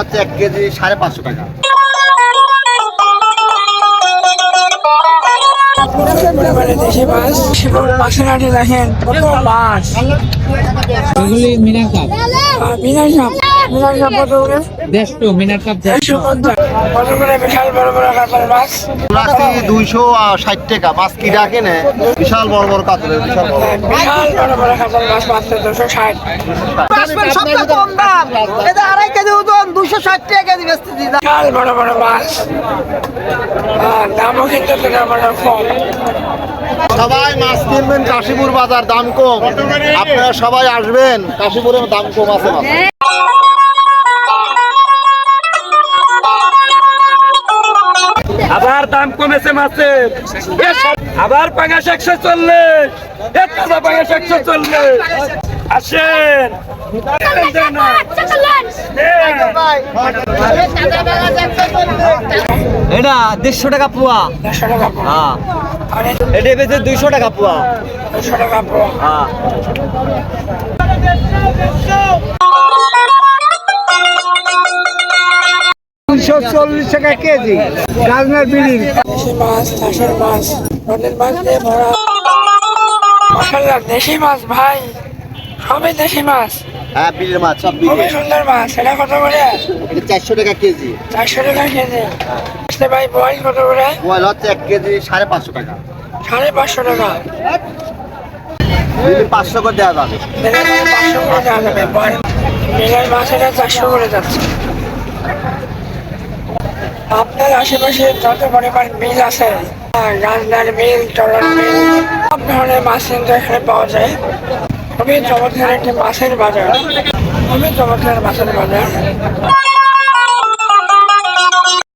হচ্ছে এক কেজি সাড়ে পাঁচশো টাকা। দেশি মাছ মাছের হাটে দেখেন কত মাছ। এগুলি মিনার কাপ মিনার কাপ বিশাল বড় বড় কাতল দুইশো ষাট টাকা। মাছ কি ডাকে না? বিশাল বড় বড় কাতলের বিশাল বড় বড়। বড় মাছ মাত্র দুশো ষাট। সবচেয়ে কম দাম। এটা আড়াই কেজি ওজন দুশো ষাট টাকা কেজি বেচতেছি বিশাল বড় বড় মাছ। দামও কিন্তু কম। সবাই মাছ কিনবেন কাশীপুর বাজার দাম কম। আপনারা সবাই আসবেন কাশীপুরের দাম কম আছে মাছ আবার দাম কমেছে মাছের আবার পাঙাশ একশো চল্লিশ তাজা পাঙাশ একশো চল্লিশ আসেন। এটা দেড়শো টাকা পোয়া। হ্যাঁ আর এটা বেচে দুইশো টাকা পোয়া দুশো টাকা পোয়া। হ্যাঁ দুইশো চল্লিশ টাকা কেজি। গাজনার বিড়ি। দেশি মাছ চাষের মাছ নদীর মাছ দিয়ে ভরা। মশাল্লা দেশি মাছ ভাই। সবই দেশি মাছ। হ্যাঁ বিলের মাছ সব খুবই সুন্দর মাছ। এটা কত করে? এটা চারশো টাকা কেজি। চারশো টাকা কেজি। আসলে ভাই বয়স কত করে? হচ্ছে এক কেজি সাড়ে পাঁচশো টাকা। সাড়ে পাঁচশো টাকা। পাঁচশো করে দেওয়া যাবে। পাঁচশো করে দেওয়া যাবে। বয়- মাছ এটা চারশো করে যাচ্ছে। আপনার আশেপাশে যত পরিমাণ বিল আছে গান্ডার বিল টলার বিল সব ধরনের মাছ কিন্তু এখানে পাওয়া যায়। খুবই চমৎকার একটি মাছের বাজার। খুবই চমৎকার মাছের বাজার।